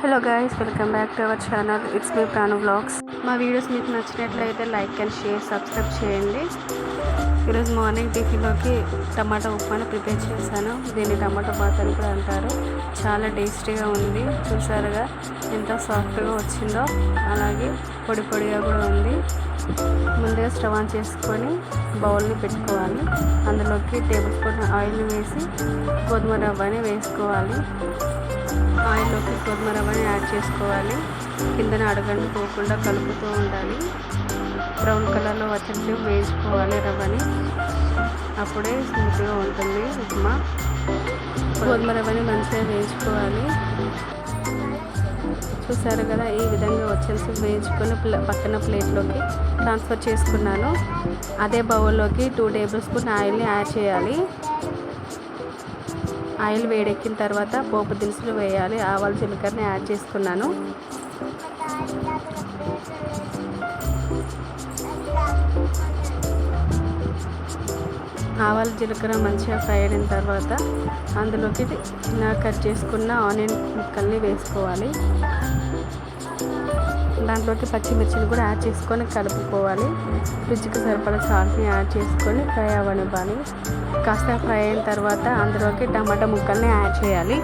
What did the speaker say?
Hello guys welcome back to our channel it's me Pranu vlogs మా videos మీకు నచ్చినట్లయితే like and share subscribe చేయండి. ఈరోజు morning టిఫిన్లోకి టమాటా ఉప్మాను prepare చేశాను. దీన్ని టమాటా బాత్ అని కూడా అంటారు. చాలా టేస్టీగా ఉంది. చూసారుగా ఎంత సాఫ్ట్గా వచ్చిందో. అలాగే పొడి పొడిగా కూడా ఉంది. ముందుగా స్టవ్ ఆన్ చేసుకొని బౌల్ని పెట్టుకోవాలి. అందులోకి టేబుల్ స్పూన్ ఆయిల్ వేసి గోధుమ రవ్వని వేసుకోవాలి. ఆయిల్లోకి గోధుమ రవ్వని యాడ్ చేసుకోవాలి. కిందన అడగండి పోకుండా కలుపుతూ ఉండాలి. బ్రౌన్ కలర్లో వచ్చేసి వేసుకోవాలి రవ్వని. అప్పుడే స్మూత్గా ఉంటుంది ఉప్మా. గోధుమ రవ్వని మంచిగా వేయించుకోవాలి. చూసారు కదా ఈ విధంగా వచ్చేసి వేయించుకొని పక్కన ప్లేట్లోకి ట్రాన్స్ఫర్ చేసుకున్నాను. అదే బౌల్లోకి టూ టేబుల్ స్పూన్ ఆయిల్ని యాడ్ చేయాలి. ఆయిల్ వేడెక్కిన తర్వాత పోపు దినుసులు వేయాలి. ఆవాల జీలకర్రని యాడ్ చేసుకున్నాను. ఆవాలు జీలకర్ర మంచిగా ఫ్రై అయిన తర్వాత అందులోకి కట్ చేసుకున్న ఆనియన్ ముక్కల్ని వేసుకోవాలి. దాంట్లోకి పచ్చిమిర్చిని కూడా యాడ్ చేసుకొని కలుపుకోవాలి. రుచికి సరిపడా సాల్ట్ని యాడ్ చేసుకొని ఫ్రై అవ్వనివ్వాలి. కాస్త ఫ్రై అయిన తర్వాత అందులోకి టమాటా ముక్కల్ని యాడ్ చేయాలి.